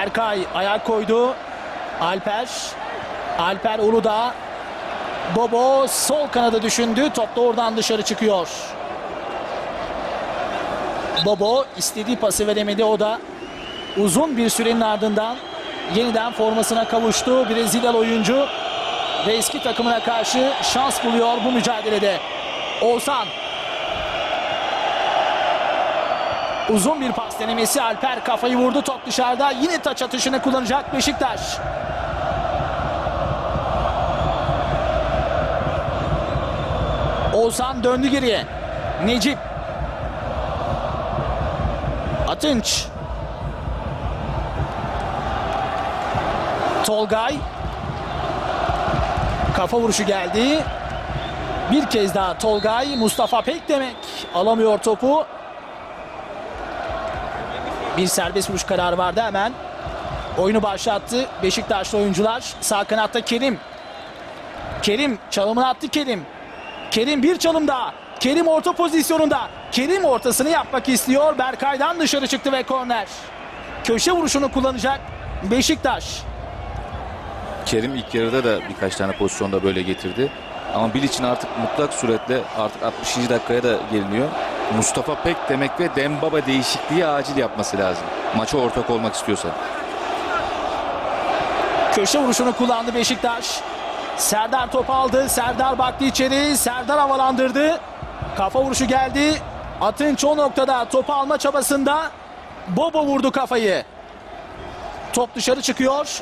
Berkay ayak koydu. Alper. Alper Uludağ. Bobo sol kanada düşündü. Top da oradan dışarı çıkıyor. Bobo istediği pası veremedi. O da uzun bir sürenin ardından yeniden formasına kavuştu. Brezilyalı oyuncu ve eski takımına karşı şans buluyor bu mücadelede. Oğuzhan Uzun bir pas denemesi Alper kafayı vurdu top dışarıda yine taç atışını kullanacak Beşiktaş. Oğuzhan döndü geriye. Necip. Atınç. Tolgay. Kafa vuruşu geldi. Bir kez daha Tolgay. Mustafa Pek demek. Alamıyor topu. Bir serbest vuruş kararı vardı hemen. Oyunu başlattı Beşiktaşlı oyuncular. Sağ kanatta Kerim. Kerim çalımını attı Kerim. Kerim bir çalım daha. Kerim orta pozisyonunda. Kerim ortasını yapmak istiyor. Berkay'dan dışarı çıktı ve korner. Köşe vuruşunu kullanacak Beşiktaş. Kerim ilk yarıda da birkaç tane pozisyonda böyle getirdi. Ama Bilic'in artık mutlak suretle artık 60. dakikaya da geliniyor. Mustafa Pek demek ve Dembaba değişikliği acil yapması lazım. Maça ortak olmak istiyorsa. Köşe vuruşunu kullandı Beşiktaş. Serdar topu aldı. Serdar baktı içeri. Serdar havalandırdı. Kafa vuruşu geldi. Atınç o noktada topu alma çabasında. Bobo vurdu kafayı. Top dışarı çıkıyor.